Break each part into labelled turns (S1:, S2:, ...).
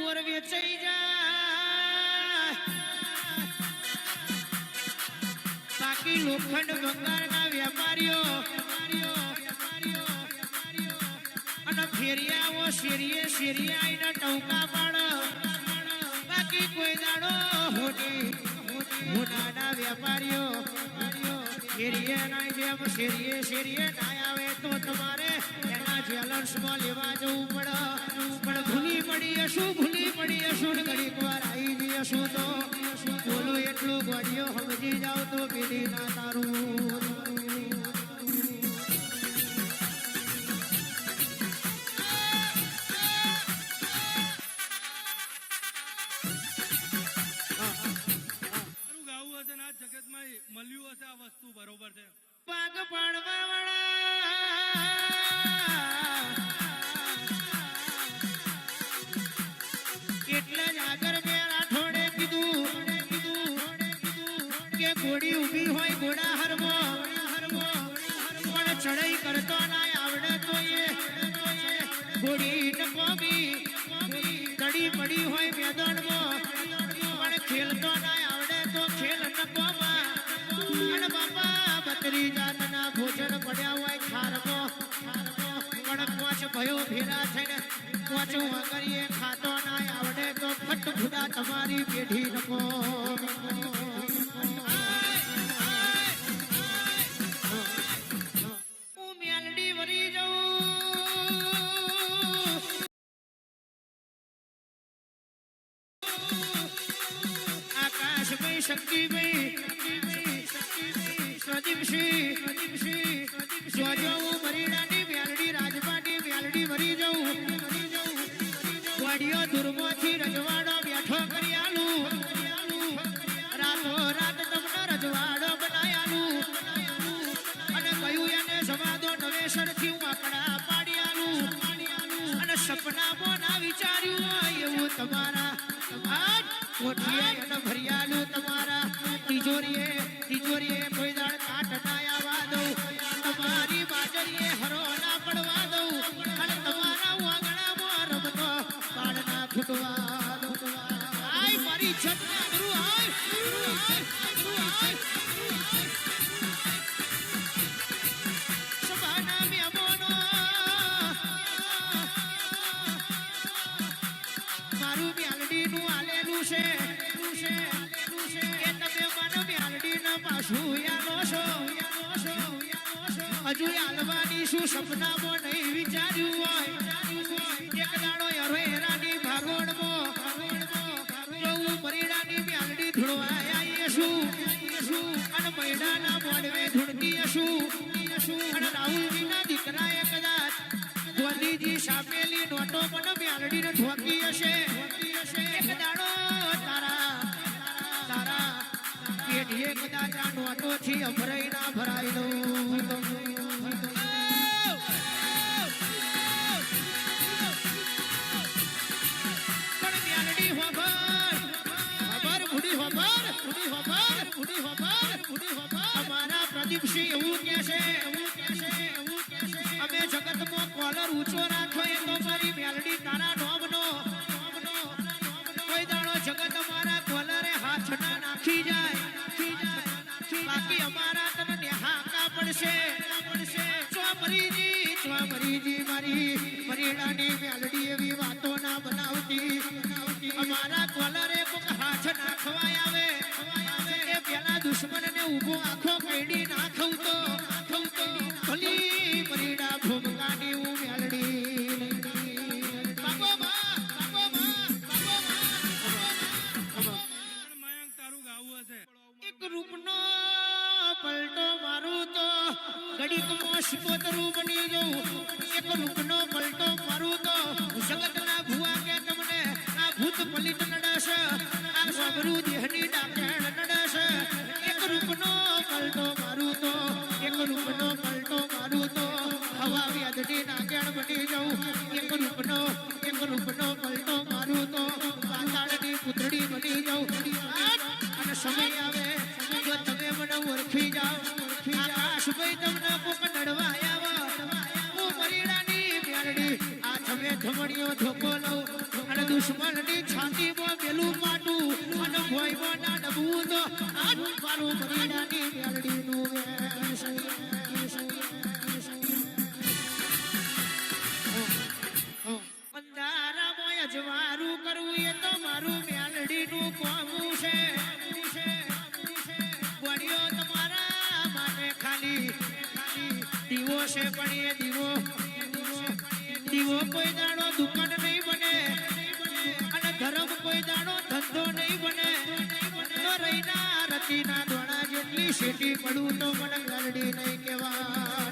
S1: પોર વેચાઈ બાકી લોખંડ ભંગારના વેપારીઓ, અને ફેરિયાઓ શેરીએ શેરીએ આવીને ટૌકા બાકી કોઈ દાડો હોટી વેપારીઓ શેરીએ નાય જેમ શેરીએ શેરીએ આવે તો તમારે એના જેલન્સમાં લેવા જવું પડે. પડીએ શું, ભૂલી પડીએ શું, ઘડીક વાર આવી જઈએ શું તો? બોલું, એટલું ગોડિયો સમજી જાવ તો પીડી ના તારું.
S2: કયો ભેરા છે
S1: ને વાંચું કરીએ, ખાતો આવડે તો ફટ ખુદા તમારી પેઢી નકો હું મેલડી વરી જઉં. આકાશભાઈ શક્તિભાઈ પ્રદીપસિંહ વિચાર્યું હોય એવું તમારા સમાજ કોઠિયા હજુ આલવાની શું સપનામાં નહીં વિચાર્યું હોય એક દાડો હેરાની ભાગોળમાં જોવું મરીડાની મ્યાલડી ધૂળવાયા શું શું અને મૈડાના મોડવે ધૂળ ભરાઈ ના ભરાઈ દઉં અમારા પ્રદીપસિંહ એવું કે છે. અમે જગતમાં કોલર ઊંચો અમારા કોલરે કોક હાથ નાખવાય આવે. કે પેલા દુશ્મનને ઊભો આખો કઈડી નાખવું તો અને ખમણીઓ ધોકોલો, અને દુશ્મનની પેલું પાટું અને ભોયમાં ના ડબવું તો મારું મરીડાની મેળડીનું વેશ અંધારામાં અજવારું કરવું એ તો મારું મેળડીનું કોમું છે. વડીઓ તમારા માટે ખાલી ખાલી. દીવો છે પણ એ દીવો. દીવો કોઈ દાણો દુકાન નહીં બને. અને ધર્મ કોઈ દાણો ધંધો નહીં બને. તો રહીના રતીના દોણા જેટલી શેટી પડું તો મને ગરડી નહીં કહેવા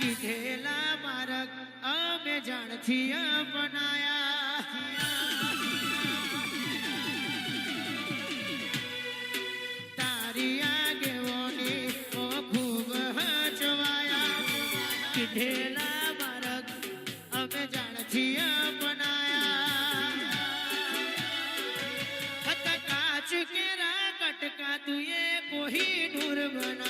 S1: કીધેલા માર્ગ અમે જાણથી બનાયા તારી આગેવોની ઓ ખૂબ હચવાયા. કીધેલા માર્ગ અમે જાણથી બનાયા કાચ કેરા કટકા તુએ કોહી નૂર બનાયા.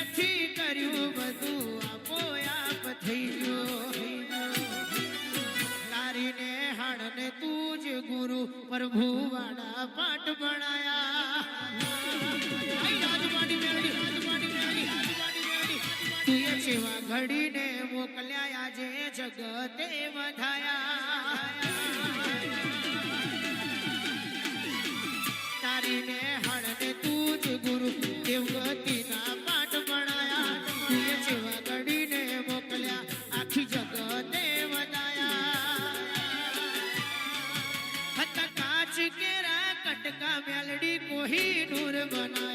S1: તું એ સેવા ઘડીને મોકલ્યા આજે જગતે વધાયા. તારીને હળને તું જ ગુરુ, દેવગતિના પાઠ ભણાયા. તુએ જેવા ઘડીને મોકલ્યા, આખી જગતે વધાયા. કાચ કેરા કટકા મેલડી કોહી નૂર બનાયા.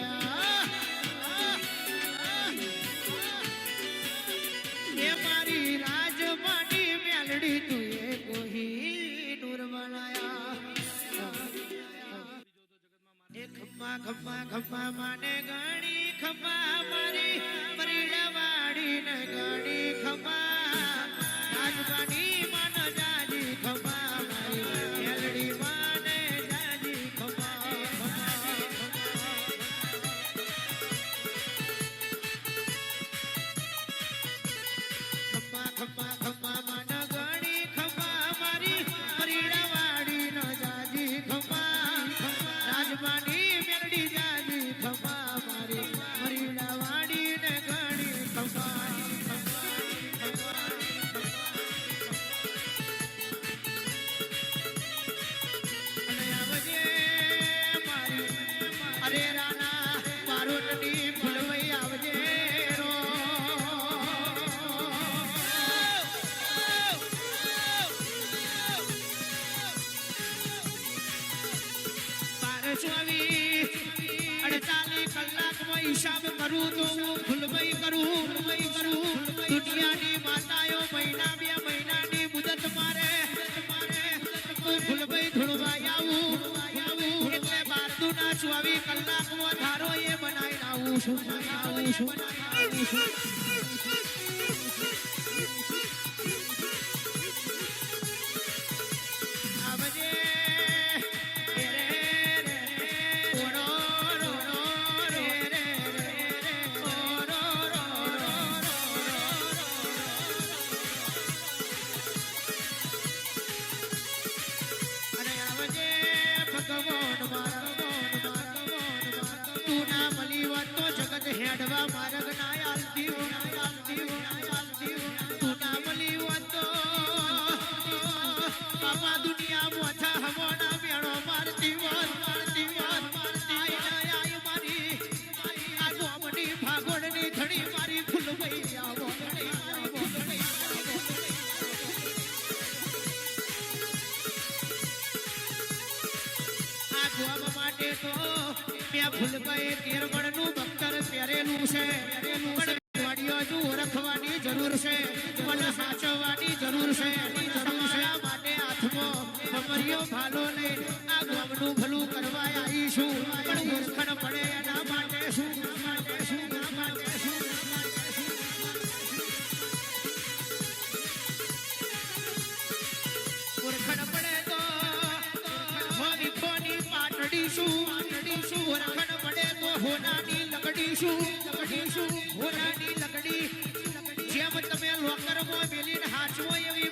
S1: 我操我操我操 ફૂલકાએ તેરગઢનું બખ્તર પહેરેલું છે. વાડીઓ હજુ ઓળખવાની જરૂર છે. મને સાચવવાની જરૂર છે. તમારા માટે હાથમાં ભમરીઓ ભાલો લઈ આ ગામનું ભલું કરવાય છું પકડીશું ઘોડાની લકડી. જેમ તમે લોકરમાં મેલીને હાચવો એવી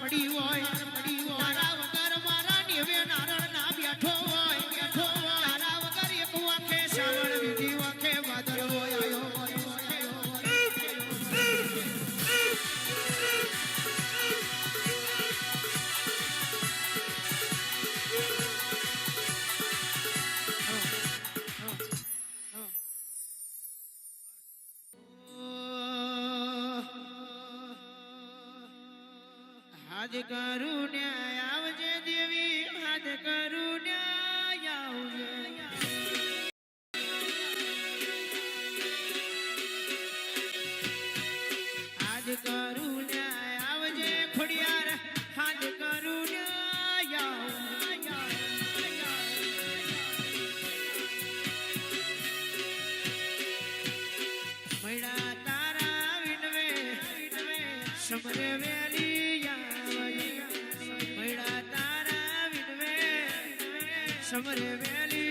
S1: ಪಡೆಯುವ करो Somebody really